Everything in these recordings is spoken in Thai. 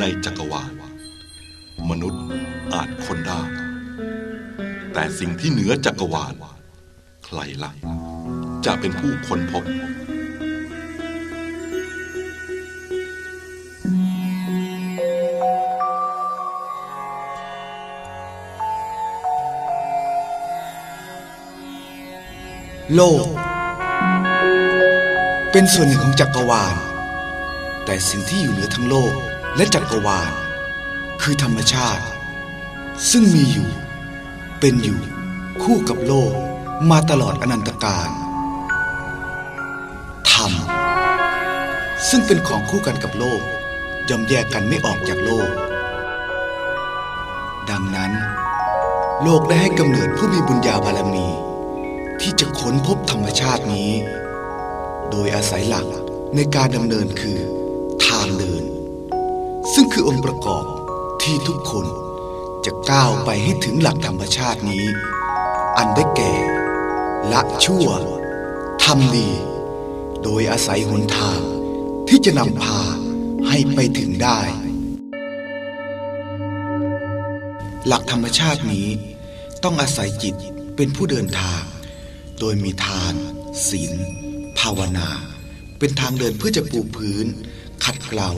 ในจักรวาล มนุษย์อาจค้นได้ แต่สิ่งที่เหนือจักรวาล ใครล่ะ จะเป็นผู้ค้นพบโลก เป็นส่วนหนึ่งของจักรวาล แต่สิ่งที่อยู่เหนือทั้งโลก และจักรวาล คือธรรมชาติ ซึ่งมีอยู่ เป็นอยู่คู่กับโลกมาตลอดอนันตกาลธรรม ซึ่งเป็นของคู่กันกับโลกย่อมแยกกันไม่ออกจากโลก ดังนั้น โลกได้ให้กำเนิดผู้มีบุญญาบารมี ที่จะค้นพบธรรมชาตินี้ โดยอาศัยหลักในการดำเนินคือ ซึ่งคือองค์ประกอบที่ทุกคนจะก้าวไปให้ถึงหลักธรรมชาตินี้ อันได้แก่ ละชั่วทำดี โดยอาศัยหนทางที่จะนำพาให้ไปถึงได้ หลักธรรมชาตินี้ต้องอาศัยจิตเป็นผู้เดินทาง โดยมีทาน ศีล ภาวนา เป็นทางเดินเพื่อจะปูพื้น ขัดเกลา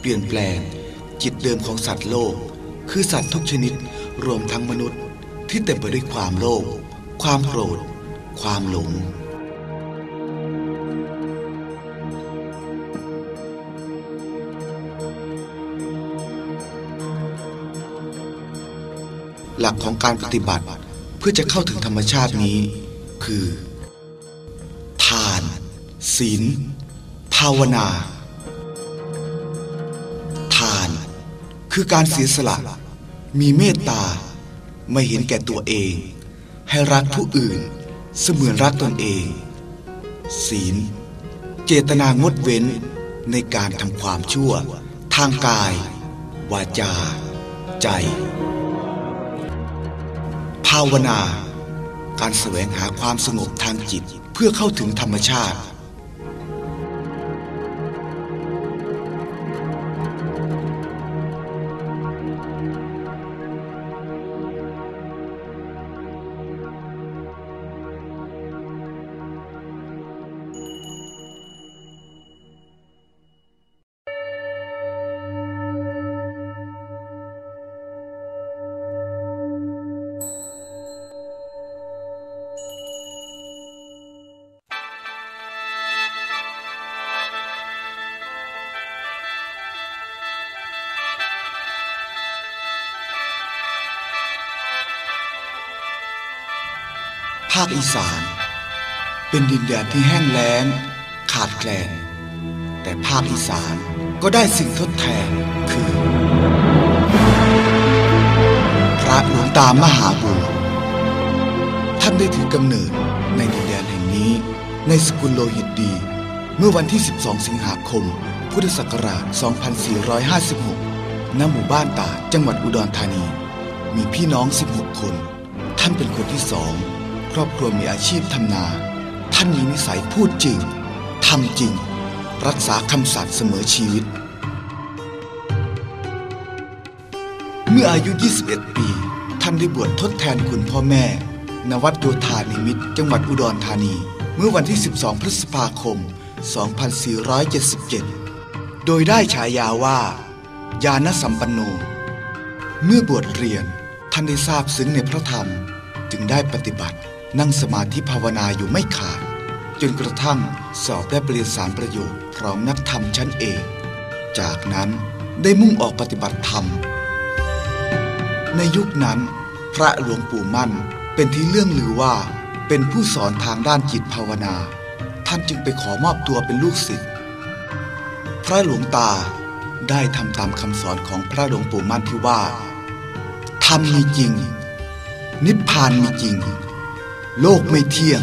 เปลี่ยนแปลง จิตเดิมของสัตว์โลก คือสัตว์ทุกชนิดรวมทั้งมนุษย์ที่เต็มไปด้วยความโลภความโกรธ ความหลง หลักของการปฏิบัติเพื่อจะเข้าถึงธรรมชาตินี้ คือ ทาน ศีล ภาวนา คือการเสียสละ มีเมตตา ไม่เห็นแก่ตัวเอง ให้รักผู้อื่น เสมือนรักตนเอง ศีล เจตนางดเว้นในการทำความชั่ว ทางกาย วาจา ใจ ภาวนา การแสวงหาความสงบทางจิตเพื่อเข้าถึงธรรมชาติาคอีสาน เป็นดินแดนที่แห้งแล้ง ขาดแคลน แต่ภาคอีสานก็ได้สิ่งทดแทนคือ พระหลวงตามหาบุญท่านได้ถือกำเนิดในดินแดนแห่งนี้ ในสกุลโลหิตดี เมื่อวันที่ 12 สิงหาคม พุทธศักราช 2456 ณ หมู่บ้านตาจังหวัดอุดรธานี มีพี่น้อง 16 คน ท่านเป็นคนที่สอง ครอบครัวมีอาชีพทำนา ท่านมีนิสัยพูดจริงทำจริง รักษาคำสัตย์เสมอชีวิต เมื่ออายุ 21 ปี ท่านได้บวชทดแทนคุณพ่อแม่ ณ วัดโยธานิมิตรจังหวัดอุดรธานี เมื่อวันที่ 12 พฤษภาคม 2477 โดยได้ฉายาว่ายานสัมปันโน เมื่อบวชเรียนท่านได้ทราบซึ้งในพระธรรมจึงได้ปฏิบัติ นั่งสมาธิภาวนาอยู่ไม่ขาด จนกระทั่งสอบได้ปริญญาสามประโยชน์พร้อมนักธรรมชั้นเอกจากนั้นได้มุ่งออกปฏิบัติธรรม ในยุคนั้น พระหลวงปู่มั่นเป็นที่เรื่องลือว่าเป็นผู้สอนทางด้านจิตภาวนา ท่านจึงไปขอมอบตัวเป็นลูกศิษย์พระหลวงตาได้ทำตามคำสอนของพระหลวงปู่มั่นที่ว่าธรรมมีจริง นิพพานมีจริง โลกไม่เที่ยง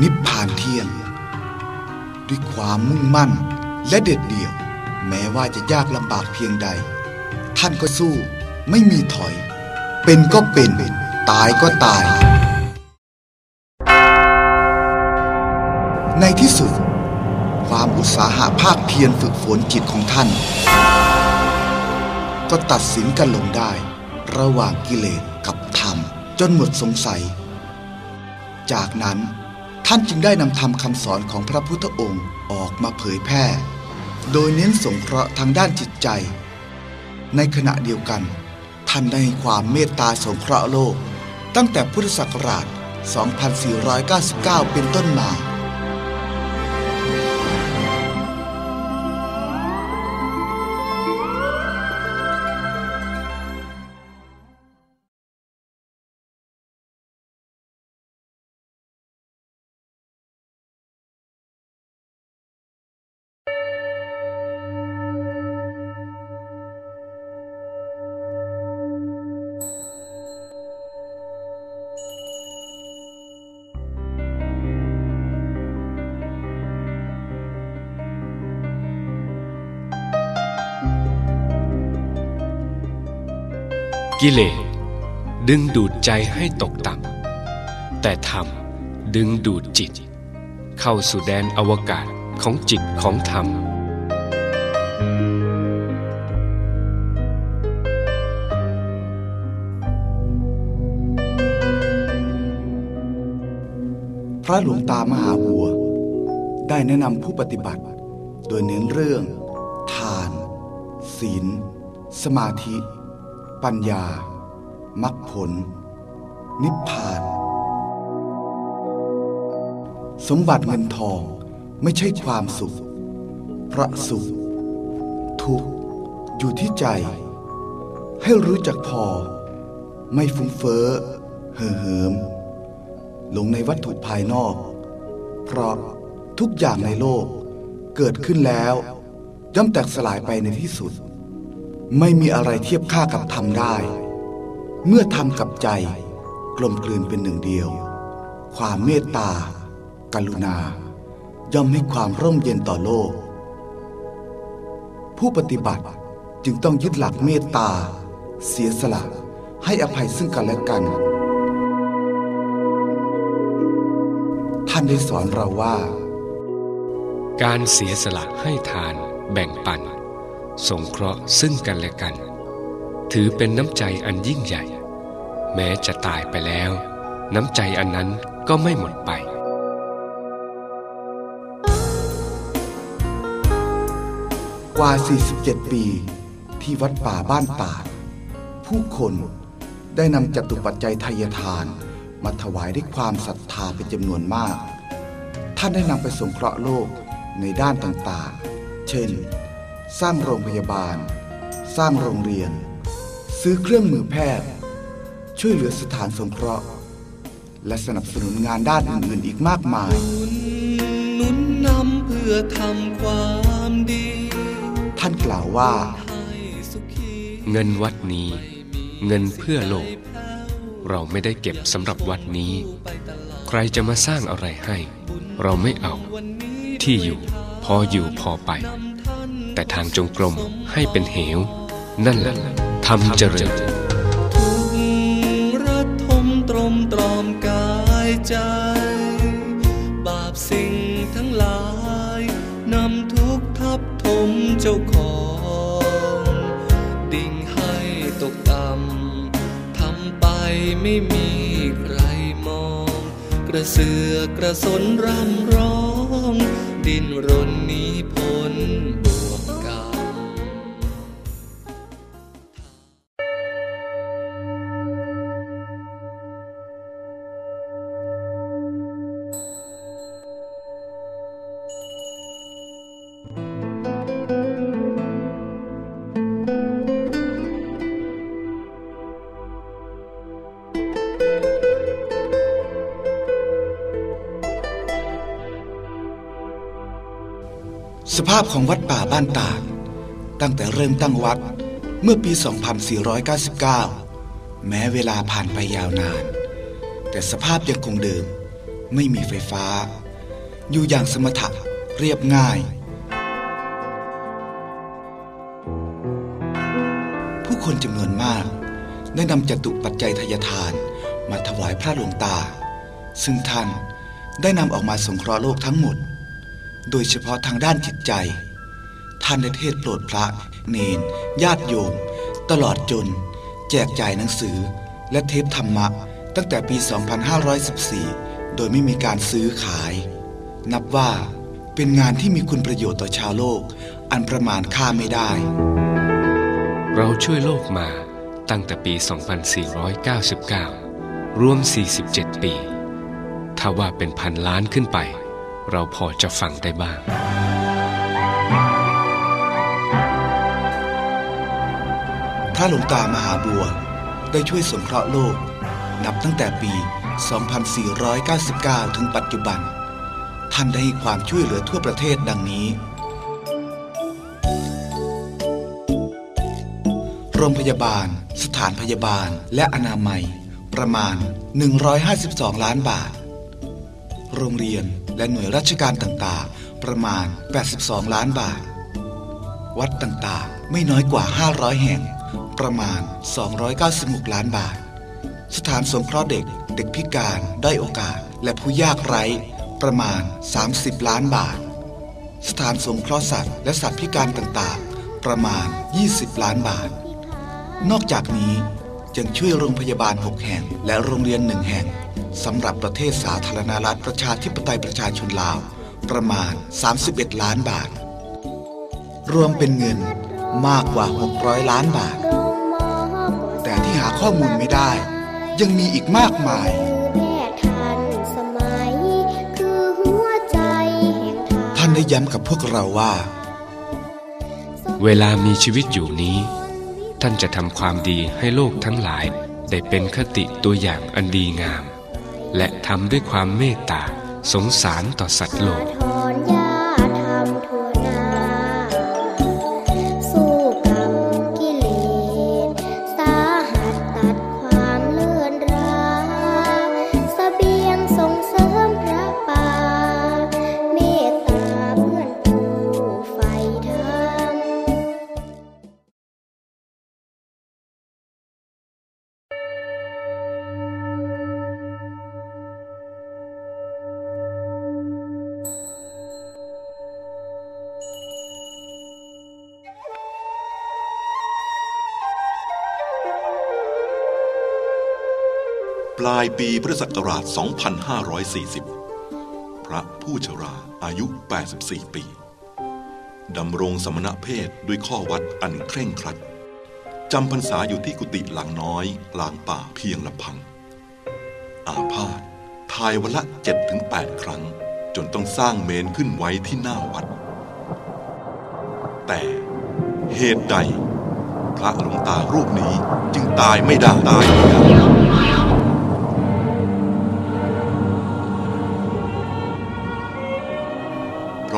นิพพานเที่ยง ด้วยความมุ่งมั่นและเด็ดเดี่ยว แม้ว่าจะยากลำบากเพียงใด ท่านก็สู้ไม่มีถอย เป็นก็เป็น ตายก็ตาย ในที่สุด ความอุตสาหะภาคเพียรฝึกฝนจิตของท่าน ก็ตัดสินกันลงได้ ระหว่างกิเลสกับธรรม จนหมดสงสัย จากนั้นท่านจึงได้นำธรรมคำสอนของพระพุทธองค์ออกมาเผยแพร่ โดยเน้นสงเคราะห์ทางด้านจิตใจ ในขณะเดียวกัน ท่านได้ความเมตตาสงเคราะห์โลก ตั้งแต่พุทธศักราช 2499 เป็นต้นมา กิเลสดึงดูดใจให้ตกต่ำแต่ธรรมดึงดูดจิต เข้าสู่แดนอวกาศของจิตของธรรม พระหลวงตามหาบัว ได้แนะนำผู้ปฏิบัติ โดยเน้นเรื่อง ทาน ศีล สมาธิ ปัญญามรรคผล นิพพาน สมบัติเงินทองไม่ใช่ความสุข พระสุข ทุกข์อยู่ที่ใจ ให้รู้จักพอ ไม่ฟุ้งเฟ้อเห่อเหิมหลงในวัตถุภายนอก เพราะทุกอย่างในโลกเกิดขึ้นแล้วย่อมแตกสลายไปในที่สุด ไม่มีอะไรเทียบค่ากับธรรมได้ เมื่อธรรมกับใจ กลมกลืนเป็นหนึ่งเดียว ความเมตตา กรุณา ย่อมให้ความร่มเย็นต่อโลก ผู้ปฏิบัติจึงต้องยึดหลักเมตตา เสียสละ ให้อภัยซึ่งกันและกัน ท่านได้สอนเราว่า การเสียสละให้ทานแบ่งปัน สงเคราะห์ซึ่งกันและกัน ถือเป็นน้ำใจอันยิ่งใหญ่ แม้จะตายไปแล้ว น้ำใจอันนั้นก็ไม่หมดไปกว่า 47 ปี ที่วัดป่าบ้านตาผู้คนได้นำจตุปัจจัยทายทาน มาถวายด้วยความศรัทธาเป็นจำนวนมาก ท่านได้นำไปสงเคราะห์โลกในด้านต่างๆ เช่น สร้างโรงพยาบาล สร้างโรงเรียน ซื้อเครื่องมือแพทย์ ช่วยเหลือสถานสงเคราะห์ และสนับสนุนงานด้านอื่นๆอีกมากมายหนุนนำเพื่อทำความดี ท่านกล่าวว่าให้สุขีเงินวัดนี้ เงินเพื่อโลก เราไม่ได้เก็บสำหรับวัดนี้ ใครจะมาสร้างอะไรให้ เราไม่เอา ที่อยู่พออยู่พอไป แต่ทางจงกรมให้เป็นเหว นั่นแหละทำเจริญทุกระทมตรมตรอมกายใจ บาปสิ่งทั้งหลาย นำทุกทับถมเจ้าของ ดิ่งให้ตกต่ำทำไปไม่มีใครมอง กระเสือกระสนร่ำร้อง ดินรนนี้พ้ สภาพของวัดป่าบ้านตาด ตั้งแต่เริ่มตั้งวัดเมื่อปี 2499 แม้เวลาผ่านไปยาวนาน แต่สภาพยังคงเดิม ไม่มีไฟฟ้า อยู่อย่างสมถะเรียบง่าย ผู้คนจำนวนมากได้นำจตุปัจจัยทายทานมาถวายพระหลวงตา ซึ่งท่านได้นำออกมาสงเคราะห์โลกทั้งหมด โดยเฉพาะทางด้านจิตใจ ท่านได้เทศโปรดพระ เนน ญาติโยม ตลอดจน แจกจ่ายหนังสือ และเทปธรรมะ ตั้งแต่ปี 2514 โดยไม่มีการซื้อขาย นับว่าเป็นงานที่มีคุณประโยชน์ต่อชาวโลก อันประมาณค่าไม่ได้ เราช่วยโลกมาตั้งแต่ปี 2499 รวม 47 ปี ถ้าว่าเป็นพันล้านขึ้นไป เราพอจะฟังได้บ้างพระหลวงตามหาบัวได้ช่วยสงเคราะห์โลก นับตั้งแต่ปี 2499 ถึงปัจจุบัน ท่านได้ให้ความช่วยเหลือทั่วประเทศดังนี้ โรงพยาบาล สถานพยาบาล และอนามัย ประมาณ 152 ล้านบาท โรงเรียน และหน่วยราชการต่างๆ ประมาณ 82 ล้านบาท วัดต่างๆ ไม่น้อยกว่า 500 แห่ง ประมาณ 296 ล้านบาท สถานสงเคราะห์เด็ก เด็กพิการ ด้อยโอกาส และผู้ยากไร้ ประมาณ 30 ล้านบาท สถานสงเคราะห์สัตว์และสัตว์พิการต่างๆ ประมาณ 20 ล้านบาท นอกจากนี้ ยังช่วยโรงพยาบาล 6 แห่ง และโรงเรียนหนึ่งแห่งสำหรับประเทศสาธารณรัฐประชาธิปไตยประชาชนลาว ประมาณ 31 ล้านบาท รวมเป็นเงินมากกว่า 600 ล้านบาท แต่ที่หาข้อมูลไม่ได้ ยังมีอีกมากมายท่านได้ย้ำกับพวกเราว่า เวลามีชีวิตอยู่นี้ ท่านจะทำความดีให้โลกทั้งหลาย ได้เป็นคติตัวอย่างอันดีงาม และทำด้วยความเมตตาสงสารต่อสัตว์โลก ปลายปีพุทธศักราช 2540 พระผู้ชราอายุ 84 ปี ดำรงสมณเพศด้วยข้อวัดอันเคร่งครัด จำพรรษาอยู่ที่กุฏิหลังน้อยกลางป่าเพียงลำพัง อาพาธทายวันละ 7-8 ครั้ง จนต้องสร้างเมนขึ้นไว้ที่หน้าวัด แต่เหตุใด พระหลวงตารูปนี้จึงตายไม่ได้ตายไม่ได้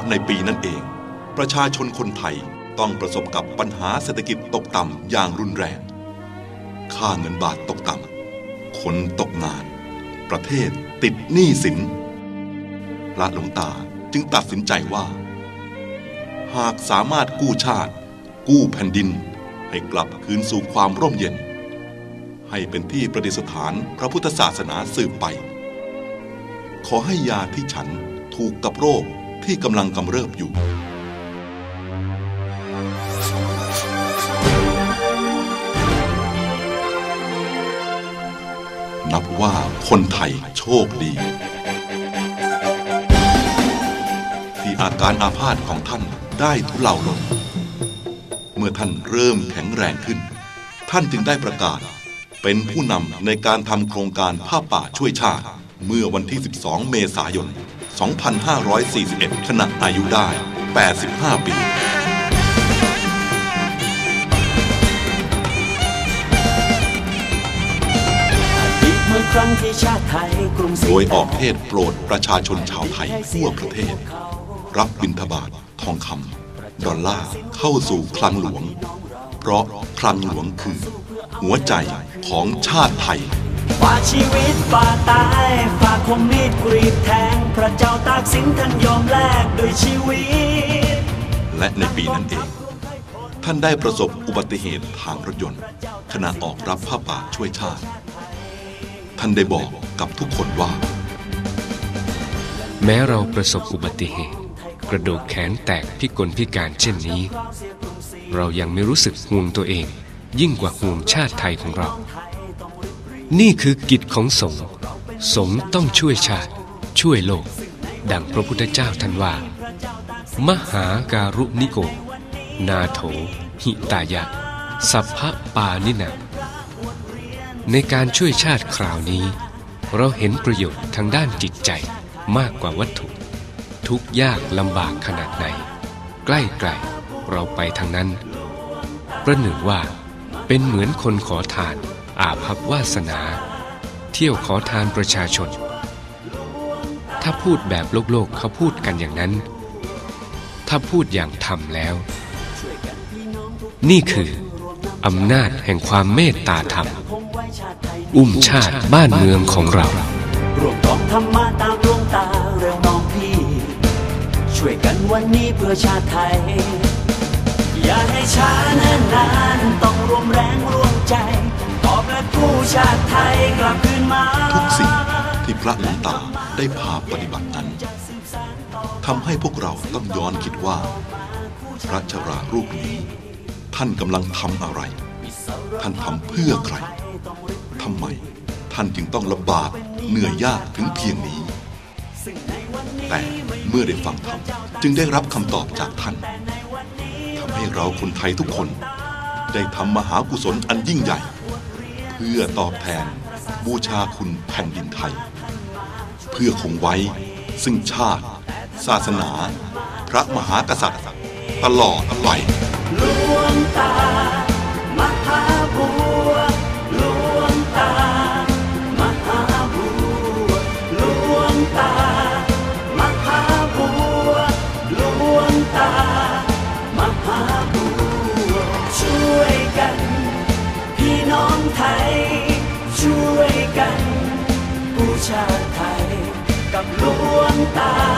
ะในปีนั้นเอง ประชาชนคนไทยต้องประสบกับปัญหาเศรษฐกิจตกต่ำอย่างรุนแรง ค่าเงินบาทตกต่ำ คนตกงาน ประเทศติดหนี้สิน พระหลวงตาจึงตัดสินใจว่า หากสามารถกู้ชาติ กู้แผ่นดิน ให้กลับคืนสู่ความร่มเย็น ให้เป็นที่ประดิษฐานพระพุทธศาสนาสืบไป ขอให้ยาที่ฉันถูกกับโรค ที่กำลังกำเริบอยู่ นับว่าคนไทยโชคดี ที่อาการอาพาธของท่านได้ทุเลาลง เมื่อท่านเริ่มแข็งแรงขึ้น ท่านจึงได้ประกาศเป็นผู้นำในการทำโครงการผ้าป่าช่วยชาติ เมื่อวันที่ 12 เมษายน 2541 ขณะอายุได้ 85ปีอีกเมื่อครั้งที่ชาติไทยกรุงศรีโดยออกเทศโปรดประชาชนชาวไทยทั่วประเทศ รับบิณฑบาตทองคำดอลลาร์เข้าสู่คลังหลวง เพราะคลังหลวงคือ หัวใจของชาติไทย ฝากชีวิตฝากตายฝากคมมีดกรีดแทง พระเจ้าตากสินท่านยอมแลกด้วยชีวิต และในปีนั้นเอง ท่านได้ประสบอุบัติเหตุทางรถยนต์ ขณะออกรับผ้าป่าช่วยชาติ ท่านได้บอกกับทุกคนว่า แม้เราประสบอุบัติเหตุ กระดูกแขนแตกพิกลพิการเช่นนี้ เรายังไม่รู้สึกห่วงตัวเอง ยิ่งกว่าห่วงชาติไทยของเรา นี่คือกิจของสงฆ์สงฆ์ต้องช่วยชาติ ช่วยโลก ดังพระพุทธเจ้าท่านว่า มหาการุณิโก นาโถ หิตายะ สัพพปานินาในการช่วยชาติคราวนี้ เราเห็นประโยชน์ทางด้านจิตใจมากกว่าวัตถุ ทุกยากลำบากขนาดไหน ใกล้ไกลเราไปทางนั้น ประหนึ่งว่าเป็นเหมือนคนขอทาน อาภัพวาสนา เที่ยวขอทานประชาชน ถ้าพูดแบบโลกโลกเขาพูดกันอย่างนั้น ถ้าพูดอย่างธรรมแล้ว นี่คืออำนาจแห่งความเมตตาธรรม อุ้มชาติบ้านเมืองของเรารวมกองธรรมะตามดวงตาเร็วน้องพี่ ช่วยกันวันนี้เพื่อชาติไทย อย่าให้ช้านานต้อ พระหลวงตาได้พาปฏิบัตินั้นทำให้พวกเราต้องย้อนคิดว่า พระชรารูปนี้ ท่านกำลังทำอะไร ท่านทำเพื่อใครทำไมท่านจึงต้องลำบากเหนื่อยยากถึงเพียงนี้ แต่เมื่อได้ฟังธรรมจึงได้รับคำตอบจากท่านทำให้เราคนไทยทุกคน ได้ทำมหากุศลอันยิ่งใหญ่ เพื่อตอบแทนบูชาคุณแผ่นดินไทย พื่อคงไว้ ซึ่งชาติ ศาสนา พระมหากษัตริย์ ตลอดไปลวงตา ว